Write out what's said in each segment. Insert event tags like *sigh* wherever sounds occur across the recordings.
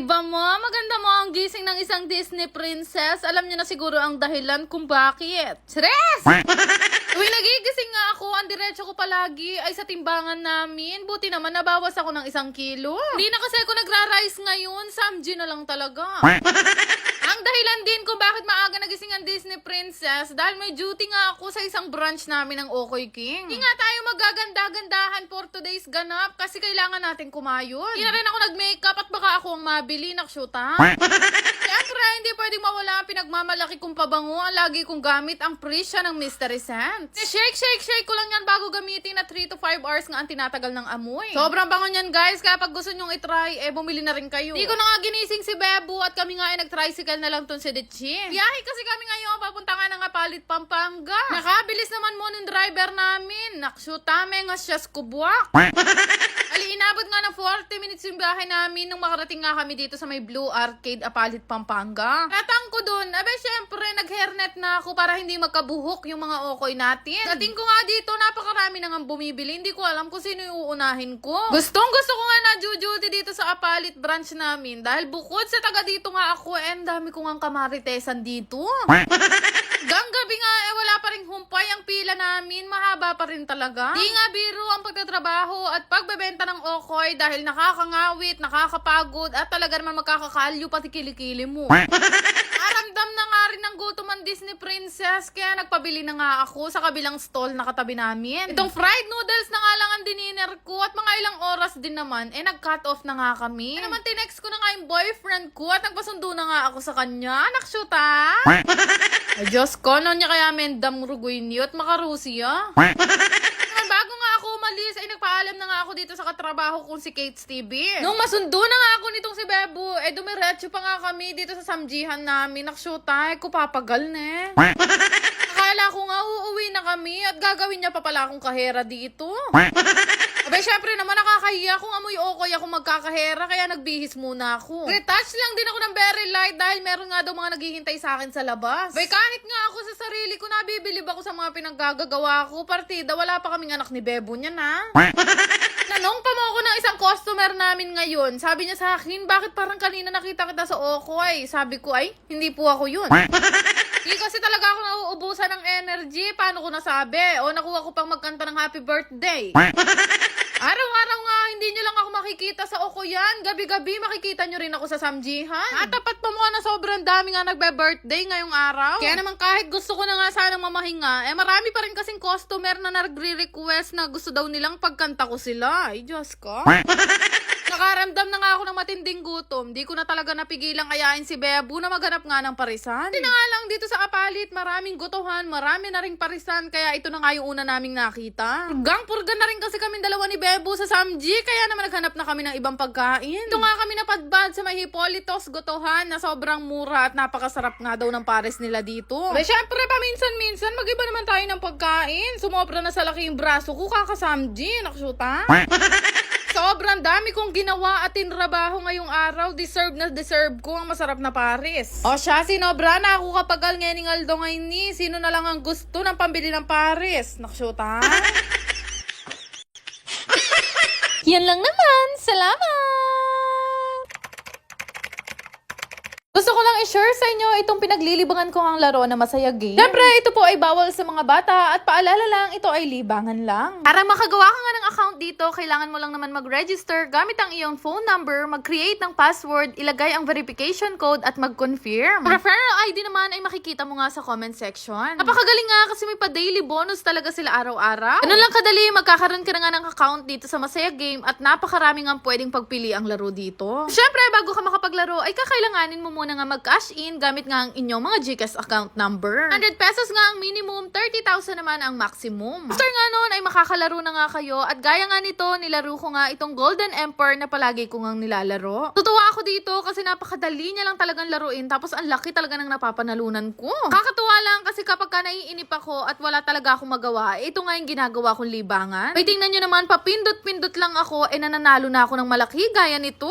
Ay ba mo, maganda mo ang gising ng isang Disney princess. Alam niyo na siguro ang dahilan kung bakit. Stress! *laughs* Tuwing nagigising nga ako, ang diretso ko palagi ay sa timbangan namin. Buti naman nabawas ako ng isang kilo. Hindi na kasi ako nagra-rice ngayon. Samji na lang talaga. *laughs* ang dahilan din kung bakit maaga nagising Disney princess dahil may duty nga ako sa isang branch namin ng Okoy King. Hindi nga tayo magaganda-gandahan for today's ganap kasi kailangan natin kumayod. Hindi na rin ako nag-makeup at baka ako ang mabili na shoota. Siyempre, *laughs* hindi pwedeng mawala ang pinagmamalaki kong pabango. Ang lagi kong gamit ang Prisha ng Mystery Scents. Eh, shake, shake, shake ko lang yan bago gamitin na 3 to 5 hours nga ang tinatagal ng amoy. Sobrang bango niyan, guys. Kaya pag gusto nyong itry, eh, bumili na rin kayo. Di ko na nga ginising si Bebo at kami nga ay nag-tricycle na lang tun si Dechi. Biyahe kasi kami ngayon, papunta nga na nga palit Pampanga. Nakabilis naman mo ng driver namin. Naksyutame nga siya skubwak. *laughs* Ali, inabot nga ng 40 minutes yung biyahe namin nung makarating nga kami dito sa may Blue Arcade, Apalit, Pampanga. Katang ko dun, abe syempre, nag-hairnet na ako para hindi magkabuhok yung mga okoy natin. Dating ko nga dito, napakarami na nga bumibili. Hindi ko alam kung sino yung uunahin ko. Gustong gusto ko nga na duty dito sa Apalit branch namin dahil bukod sa taga dito nga ako, eh, ang dami ko nga kamaritesan dito. *laughs* Gang gabi nga, eh, wala pa rin humpay ang pila namin. Mahaba pa rin talaga. Di nga biro ang pagtatrabaho at pagbebenta ng okoy dahil nakakangawit, nakakapagod, at talaga naman magkakakalyo pati kilikili mo. Aramdam na nga rin ng gutom ang Disney Princess, kaya nagpabili na nga ako sa kabilang stall na katabi namin. Itong fried noodles na nga lang ang dininer ko at mga ilang oras din naman, eh nag-cut off na nga kami. Kaya naman tinext ko na nga yung boyfriend ko at nagpasundo na nga ako sa kanya. Nakshuta! Ay, Diyos ko, ano niya kaya mendam rugoy niyo at makarusiya? Naman, bago nga ako umalis, ay nagpaalam na nga ako dito sa katrabaho kong si Kate TV. Nung masundo na nga ako nitong si Bebo, eh dumiretso pa nga kami dito sa samjihan namin. Naksyota, eh, kupapagal ne. *laughs* Akala ko nga uuwi na kami at gagawin niya pa pala akong kahera dito. *laughs* Abay, syempre naman nakakahiya kung amoy okoy ako magkakahera kaya nagbihis muna ako. Retouch lang din ako ng very light dahil meron nga daw mga naghihintay sa akin sa labas. Abay, kahit nga ako sa sarili ko, nabibilib ako sa mga pinaggagawa ko. Partida, wala pa kaming anak ni Bebo niya *laughs* na. Tanong pa mo ako ng isang customer namin ngayon. Sabi niya sa akin, bakit parang kanina nakita kita sa Okoy? Sabi ko, ay, hindi po ako yun. *laughs* Hindi kasi talaga ako nauubusan ng energy. Paano ko nasabi? O nakuha ko pang magkanta ng happy birthday. *laughs* Araw-araw nga, hindi nyo lang ako makikita sa Okoyan. Gabi-gabi makikita nyo rin ako sa Samjihan. At tapat pa mo na sobrang dami nga nagbe-birthday ngayong araw. Kaya naman kahit gusto ko na nga sanang mamahinga, eh marami pa rin kasing customer na nagre-request na gusto daw nilang pagkanta ko sila. Ay, Diyos ko. *laughs* Nakaramdam na nga ako ng matinding gutom. Di ko na talaga napigilang ayain si Bebo na maghanap nga ng parisan. Hindi nga lang dito sa kapalit, maraming gutuhan, marami na ring parisan, kaya ito na nga yung una naming nakita. Purgang-purga na rin kasi kami dalawa ni Bebo sa Samji, kaya naman naghanap na kami ng ibang pagkain. Ito nga kami napadbad sa may Hipolitos gutuhan na sobrang mura at napakasarap nga daw ng pares nila dito. Be, syempre, paminsan-minsan, mag-iba naman tayo ng pagkain. Sumobra na sa laki yung braso ko, kakasamji, naksyuta. *laughs* Sobrang dami kong ginawa at tinrabaho ngayong araw. Deserve na deserve ko ang masarap na pares. O siya, sinobra na ako kapag alngening aldo ngayon ni. Sino na lang ang gusto ng pambili ng pares? Naksyuta? *laughs* Yan lang naman. Salamat! Gusto ko lang i-share sa inyo itong pinaglilibangan ko ang laro na Masaya Game. Siyempre, ito po ay bawal sa mga bata at paalala lang, ito ay libangan lang. Para makagawa ka nga ng account dito, kailangan mo lang naman mag-register gamit ang iyong phone number, mag-create ng password, ilagay ang verification code at mag-confirm. Referral ID naman ay makikita mo nga sa comment section. Napakagaling nga kasi may pa-daily bonus talaga sila araw-araw. Ganun lang kadali, magkakaroon ka na nga ng account dito sa Masaya Game at napakarami nga pwedeng pagpili ang laro dito. Siyempre, bago ka makapaglaro, ay kakailanganin mo muna nga mag-cash in gamit nga ang inyong mga GCash account number. 100 pesos nga ang minimum, 30,000 naman ang maximum. After nga nun, ay makakalaro na nga kayo at gaya nga nito, nilaro ko nga itong Golden Emperor na palagi ko nga nilalaro. Tutuwa ako dito kasi napakadali niya lang talagang laruin tapos ang laki talaga ng napapanalunan ko. Kakatuwa lang kasi kapag ka naiinip ako at wala talaga akong magawa, ito nga yung ginagawa kong libangan. May tingnan nyo naman, papindot-pindot lang ako, eh nananalo na ako ng malaki gaya nito.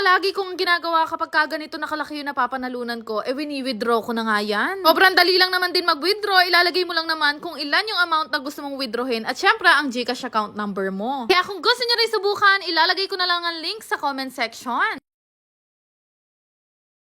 Ang palagi kong ginagawa kapag ka ganito nakalaki yung napapanalunan ko, eh wini-withdraw ko na nga yan. Sobrang dali lang naman din mag-withdraw, ilalagay mo lang naman kung ilan yung amount na gusto mong withdrawin at syempre ang Gcash account number mo. Kaya kung gusto nyo rin subukan, ilalagay ko na lang ang link sa comment section.